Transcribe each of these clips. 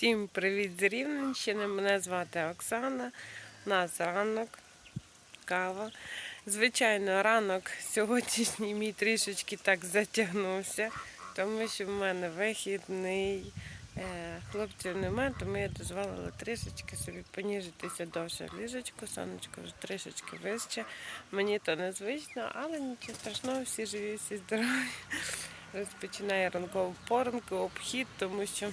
Всім привіт з Рівненщини. Мене звати Оксана. У нас ранок, кава. Звичайно, ранок сьогоднішній мій трішечки так затягнувся, тому що в мене вихідний. Е, Хлопців немає, тому я дозволила трішечки собі поніжитися довше ліжечку. Сонечко вже трішечки вище. Мені то незвично, але нічого страшного, всі живі, всі здорові. Розпочинає ранкову поранку, обхід, тому що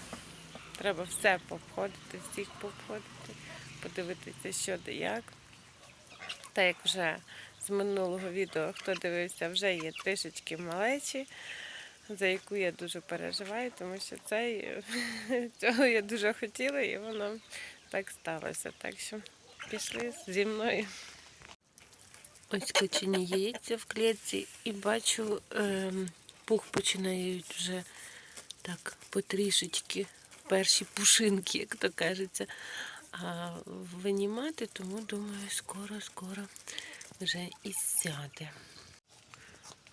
треба все пообходити, всіх пообходити, подивитися, що де як. Та як вже з минулого відео, хто дивився, вже є трішечки малечі, за яку я дуже переживаю, тому що цей, цього я дуже хотіла і воно так сталося. Так що пішли зі мною. Ось кочені яйця в клітці і бачу, ем, пух починають вже так потрішечки перші пушинки, як то кажеться, винімати, тому думаю, скоро-скоро вже і сяде.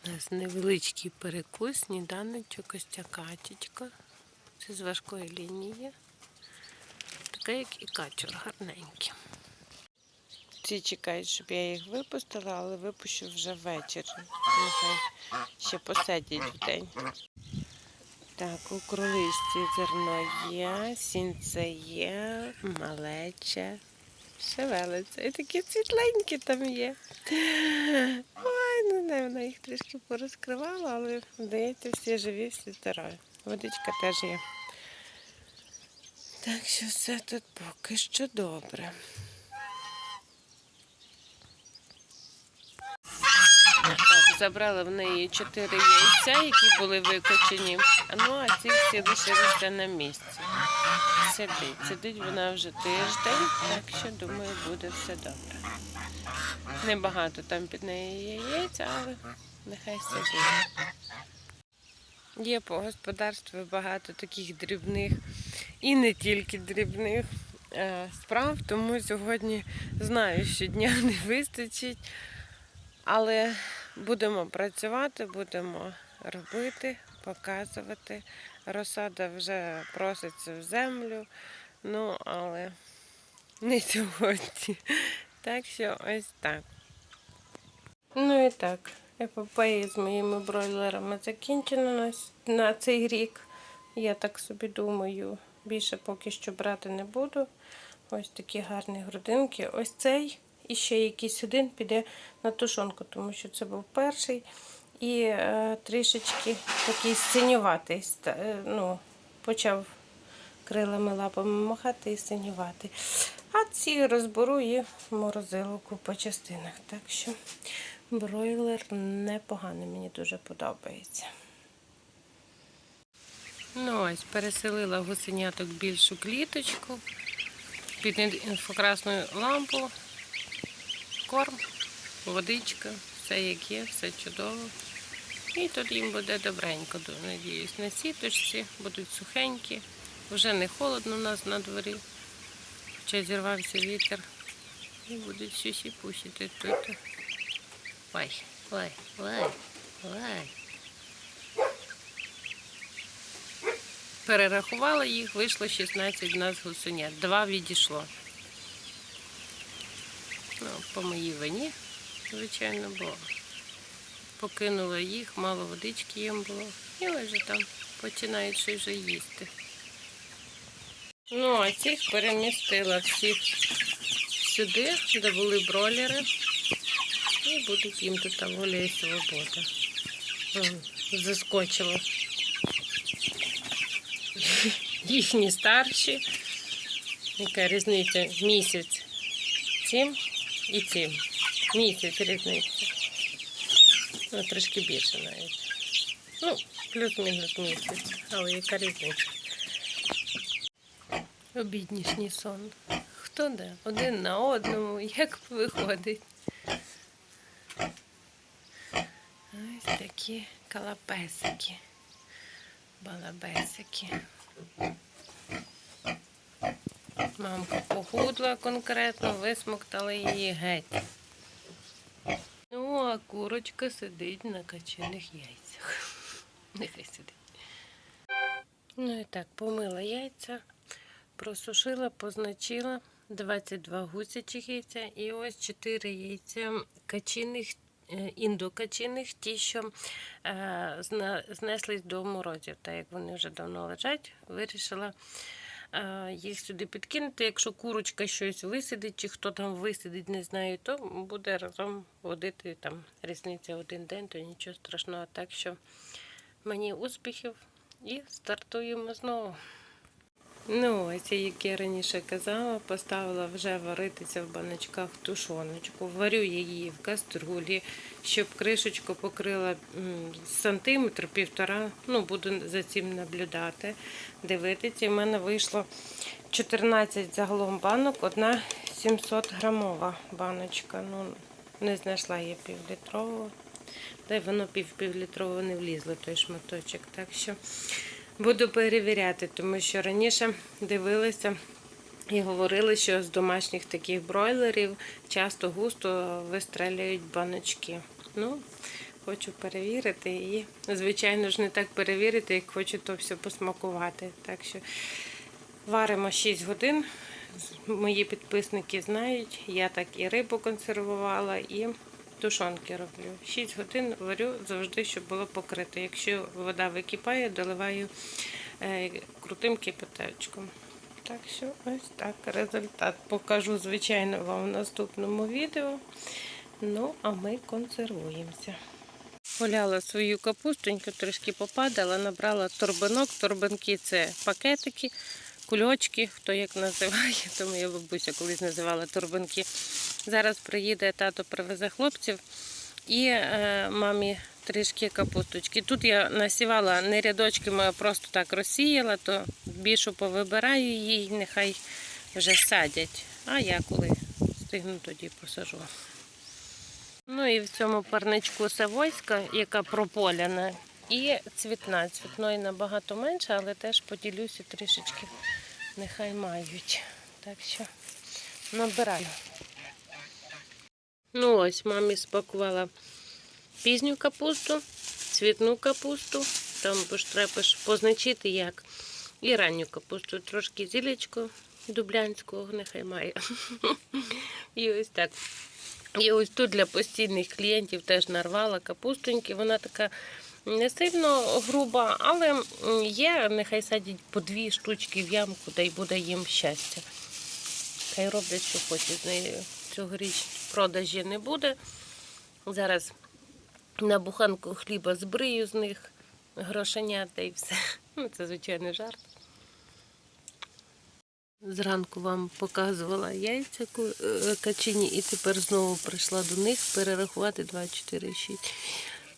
У нас невеличкий перекус, сніданочок, ось. Це з важкої лінії. Така, як і качур, гарненькі. Ці чекають, щоб я їх випустила, але випущу вже ввечері. Нехай ще посидять в день. Так, у кроличці зерно є, сінце є, малече, шевелиться. І такі світленькі там є. Ой, ну не, вона їх трішки порозкривала, але здається, всі живі, всі здорові. Водичка теж є. Так що все тут поки що добре. Забрала в неї чотири яйця, які були викочені. Ну, а ці всі лишилися на місці. Сидить. Сидить вона вже тиждень, так що думаю, буде все добре. Небагато там під нею є яєць, але нехай сидить. Є по господарстві багато таких дрібних і не тільки дрібних е, справ, тому сьогодні знаю, що дня не вистачить. Але будемо працювати, будемо робити, показувати. Розсада вже проситься в землю, ну але не сьогодні. Так що ось так. Ну і так, епопея з моїми бройлерами закінчена на, на цей рік. Я так собі думаю, більше поки що брати не буду. Ось такі гарні грудинки. Ось цей і ще якийсь один піде на тушонку, тому що це був перший. І е, трішечки такий синюватий. е, Ну, почав крилами лапами махати і синювати. А ці розберу і в морозилку по частинах. Так що бройлер непоганий, мені дуже подобається. Ну ось, переселила гусеняток більшу кліточку під інфокрасну лампу, корм, водичка, все як є, все чудово. І тут їм буде добренько, надіюсь, на сіточці, будуть сухенькі. Вже не холодно у нас на дворі, хоча зірвався вітер. І будуть сюсі пусіти тут. Ой, ой, ой, ой. Перерахувала їх, вийшло 16 в нас гусенят. Два відійшло. По моїй вині, звичайно, бо покинула їх, мало водички їм було. І ось там починають щось вже їсти. Ну, а цих перемістила всіх сюди, де були бройлери. І будуть їм тут там гуляє свобода. Вон, Заскочило. Їхні старші. Яка різниця? Місяць цим і цим. Місяць різниця. Ну, трошки більше навіть. Ну, плюс-мінус місяць. Але яка різниця? Обіднішній сон. Хто де? Один на одному. Як виходить? Ось такі калапесики. Балабесики. Мамка похудла конкретно, висмоктала її геть. Ну, а курочка сидить на качених яйцях. Нехай сидить. Ну і так, помила яйця, Просушила, позначила 22 гусячих яйця і ось 4 яйця качиних, е, індокачиних, ті, що е, знеслись до морозів, так як вони вже давно лежать, вирішила їх сюди підкинути. Якщо курочка щось висидить, чи хто там висидить, не знаю, то буде разом водити там різниця один день, то нічого страшного. Так що мені успіхів і стартуємо знову. Ну, ось, як я раніше казала, поставила вже варитися в баночках тушоночку. Варю її в каструлі, щоб кришечку покрила сантиметр, півтора. Ну, буду за цим наблюдати, дивитися. І в мене вийшло 14 загалом банок, одна 700 грамова баночка. Ну, не знайшла я півлітрову. Та й воно пів півлітрово не влізло той шматочок. Так що буду перевіряти, тому що раніше дивилися і говорили, що з домашніх таких бройлерів часто густо вистрелюють баночки. Ну, хочу перевірити і, звичайно ж, не так перевірити, як хочу то все посмакувати. Так що варимо 6 годин. Мої підписники знають, я так і рибу консервувала, і тушонки роблю. 6 годин варю завжди, щоб було покрито. Якщо вода википає, доливаю е, крутим кипяточком. Так що ось так результат покажу, звичайно, вам в наступному відео. Ну, а ми консервуємося. Поляла свою капустоньку, трішки попадала, набрала торбинок. Торбинки це пакетики, кульочки, хто як називає, то моя бабуся колись називала торбинки. Зараз приїде тато, привезе хлопців і е, мамі трішки капусточки. Тут я насівала не рядочками, а просто так розсіяла, то більшу повибираю її, нехай вже садять. А я коли встигну, тоді посажу. Ну і в цьому парничку савойська, яка прополяна, і цвітна. Цвітної набагато менше, але теж поділюся трішечки. Нехай мають. Так що набираю. Ну ось, мамі спакувала пізню капусту, цвітну капусту. Там треба ж позначити як. І ранню капусту, трошки зілечко дублянського, нехай має. І ось так. І ось тут для постійних клієнтів теж нарвала капустоньки. Вона така не сильно груба, але є, нехай садять по дві штучки в ямку, та й буде їм щастя. Хай роблять, що хочуть з нею. Цьогоріч продажі не буде. Зараз на буханку хліба збрию з них, грошенята і все. Ну, це звичайний жарт. Зранку вам показувала яйця е, качині і тепер знову прийшла до них перерахувати 2, 4, 6,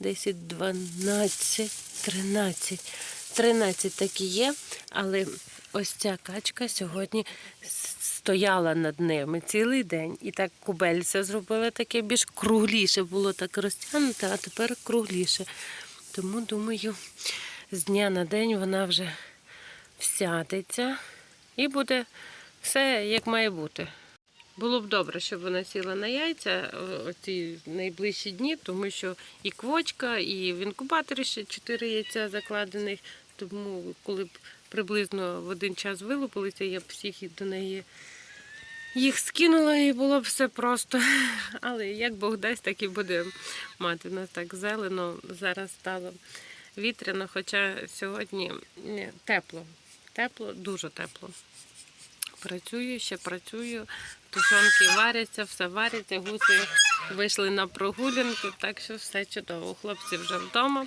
10, 12, 13. 13 такі є, але ось ця качка сьогодні стояла над ними цілий день. І так кубельце зробила таке більш кругліше, було так розтягнуте, а тепер кругліше. Тому думаю, з дня на день вона вже всядеться і буде все як має бути. Було б добре, щоб вона сіла на яйця е, оці найближчі дні, тому що і квочка, і в інкубаторі ще 4 яйця закладених. Тому, коли б приблизно в один час вилупилися, я б всіх до неї їх скинула і було б все просто. Але як Бог дасть, так і буде мати. У нас так зелено зараз стало вітряно, хоча сьогодні тепло. Тепло, дуже тепло. Працюю, ще працюю. Тушонки варяться, все варяться, гуси вийшли на прогулянку, так що все чудово. Хлопці вже вдома.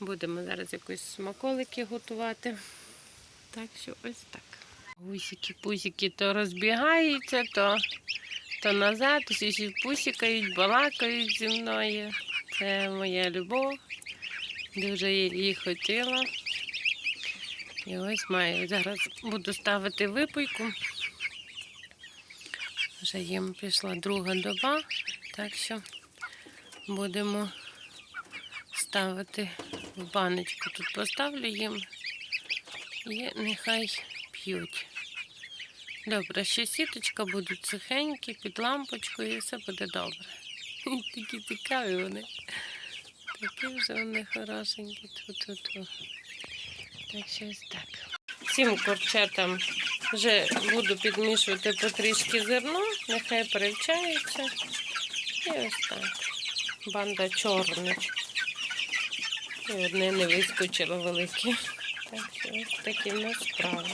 Будемо зараз якісь смаколики готувати. Так що ось так. Гусики, пусики то розбігаються, то, то назад, усі пусікають, балакають зі мною. Це моя любов. Дуже її хотіла. І ось маю. Зараз буду ставити випийку. Вже їм пішла друга доба, так що будемо ставити в баночку. Тут поставлю їм і нехай п'ють. Добре, ще сіточка будуть сухенькі, під лампочкою і все буде добре. Такі цікаві вони. Такі вже вони хорошенькі. Ту-ту-ту. Що так. Цим курчатам Вже буду підмішувати потрішки зерно, нехай перевчається. І ось так. Банда чорних. І одне не вискочило велике. Так ось такі в нас справи.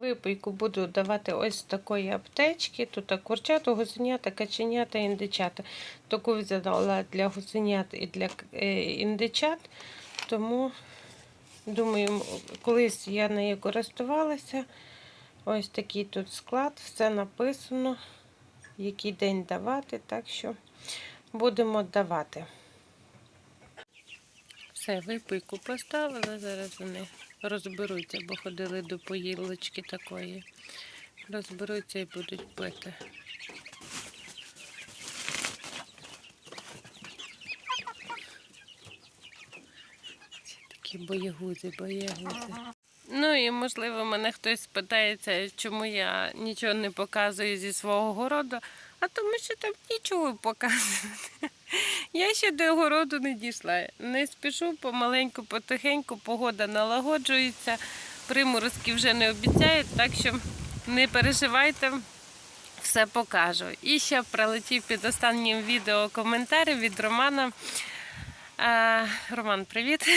Випийку буду давати ось такої аптечки. Тут курчата, гусенята, каченята, індичата. Таку взяла для гусенят і для е, індичат. Тому, думаю, колись я нею користувалася. Ось такий тут склад, все написано, який день давати, так що будемо давати. Все, випийку поставила, зараз вони розберуться, бо ходили до поїлочки такої. Розберуться і будуть пити. Такі боягузи, боягузи. Ну і можливо, мене хтось спитається, чому я нічого не показую зі свого городу, а тому що там нічого показувати. Я ще до городу не дійшла. Не спішу помаленьку, потихеньку, погода налагоджується, приморозки вже не обіцяють, так що не переживайте, все покажу. І ще прилетів під останнім відео коментар від Романа. Е, Роман, привіт.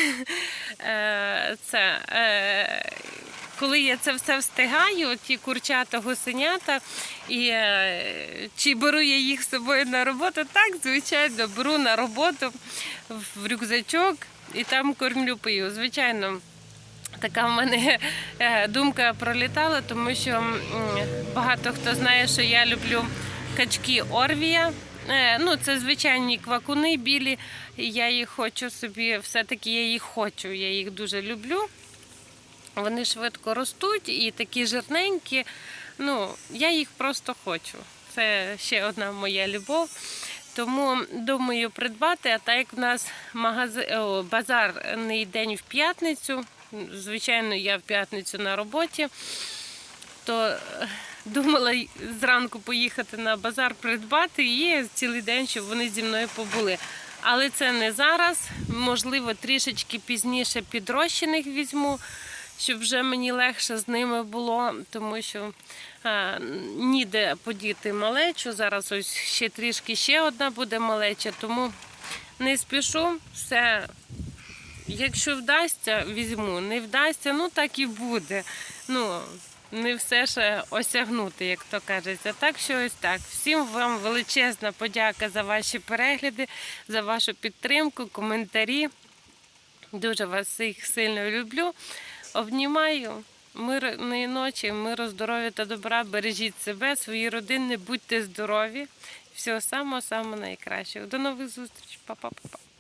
Е, Це, е, коли я це все встигаю, ті курчата, гусенята, і чи беру я їх з собою на роботу? Так, звичайно, беру на роботу в рюкзачок і там кормлю пию. Звичайно. Така в мене думка пролітала, тому що багато хто знає, що я люблю качки Орвія. Е, Ну, це звичайні квакуни білі. Я їх хочу собі, все-таки я їх хочу, я їх дуже люблю. Вони швидко ростуть і такі жирненькі. Ну, я їх просто хочу. Це ще одна моя любов. Тому думаю придбати, а так як в нас магази... О, базарний день в п'ятницю, звичайно, я в п'ятницю на роботі, то думала зранку поїхати на базар придбати і цілий день, щоб вони зі мною побули. Але це не зараз. Можливо, трішечки пізніше підрощених візьму, щоб вже мені легше з ними було, тому що а, ніде подіти малечу. Зараз ось ще трішки ще одна буде малеча, тому не спішу. Все, якщо вдасться, візьму. Не вдасться, ну так і буде. Ну, не все ще осягнути, як то кажеться. Так що ось так. Всім вам величезна подяка за ваші перегляди, за вашу підтримку, коментарі. Дуже вас всіх сильно люблю. Обнімаю. Мирної ночі, миру, здоров'я та добра. Бережіть себе, свої родини, будьте здорові. Всього самого самого найкращого. До нових зустрічей. Па-па-па-па.